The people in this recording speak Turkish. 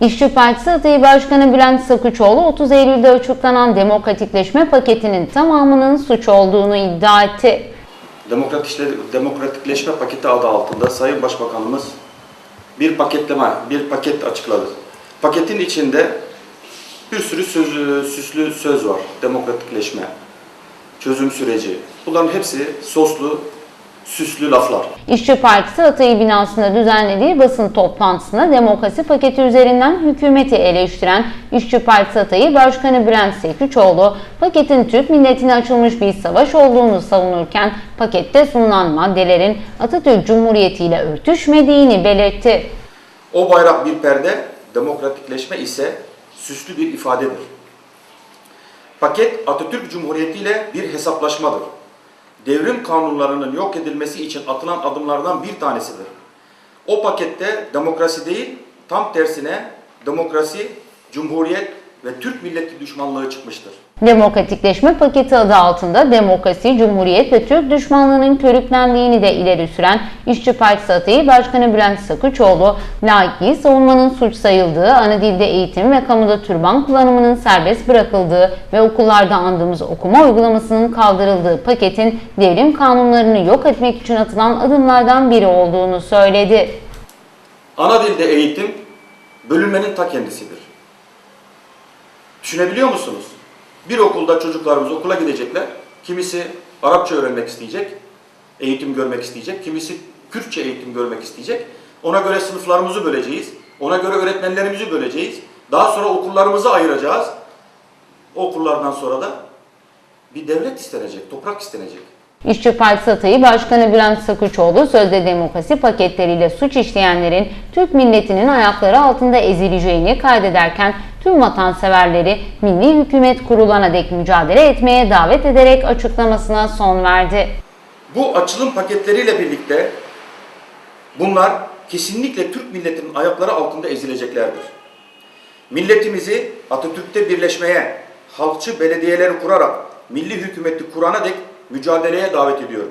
İşçi Partisi Atayı Başkanı Bülent Sakıçoğlu 30 Eylül'de açıklanan demokratikleşme paketinin tamamının suç olduğunu iddia etti. Demokratikleşme, paketi adı altında Sayın Başbakanımız bir paketleme, bir paket açıkladı. Paketin içinde bir sürü söz, süslü söz var. Demokratikleşme, çözüm süreci. Bunların hepsi soslu, süslü laflar. İşçi Partisi Atayı binasında düzenlediği basın toplantısında demokrasi paketi üzerinden hükümeti eleştiren İşçi Partisi Atayı Başkanı Bülent Seküçoğlu, paketin Türk milletine açılmış bir savaş olduğunu savunurken pakette sunulan maddelerin Atatürk Cumhuriyeti ile örtüşmediğini belirtti. O bayrak bir perde, demokratikleşme ise süslü bir ifadedir. Paket Atatürk Cumhuriyeti ile bir hesaplaşmadır. Devrim kanunlarının yok edilmesi için atılan adımlardan bir tanesidir. O pakette demokrasi değil, tam tersine demokrasi, cumhuriyet ve Türk milleti düşmanlığı çıkmıştır. Demokratikleşme paketi adı altında demokrasi, cumhuriyet ve Türk düşmanlığının körüklendiğini de ileri süren İşçi Partisi Atayı Başkanı Bülent Sakıçoğlu, laikliği savunmanın suç sayıldığı, ana dilde eğitim ve kamuda türban kullanımının serbest bırakıldığı ve okullarda andığımız okuma uygulamasının kaldırıldığı paketin devrim kanunlarını yok etmek için atılan adımlardan biri olduğunu söyledi. Ana dilde eğitim bölünmenin ta kendisidir. Düşünebiliyor musunuz? Bir okulda çocuklarımız okula gidecekler. Kimisi Arapça öğrenmek isteyecek, eğitim görmek isteyecek. Kimisi Kürtçe eğitim görmek isteyecek. Ona göre sınıflarımızı böleceğiz. Ona göre öğretmenlerimizi böleceğiz. Daha sonra okullarımızı ayıracağız. Okullardan sonra da bir devlet istenecek, toprak istenecek. İşçi Partisi Atayı Başkanı Bülent Sakıçoğlu sözde demokrasi paketleriyle suç işleyenlerin Türk milletinin ayakları altında ezileceğini kaydederken tüm vatanseverleri milli hükümet kurulana dek mücadele etmeye davet ederek açıklamasına son verdi. Bu açılım paketleriyle birlikte bunlar kesinlikle Türk milletinin ayakları altında ezileceklerdir. Milletimizi Atatürk'te birleşmeye, halkçı belediyeleri kurarak milli hükümeti kurana dek mücadeleye davet ediyorum.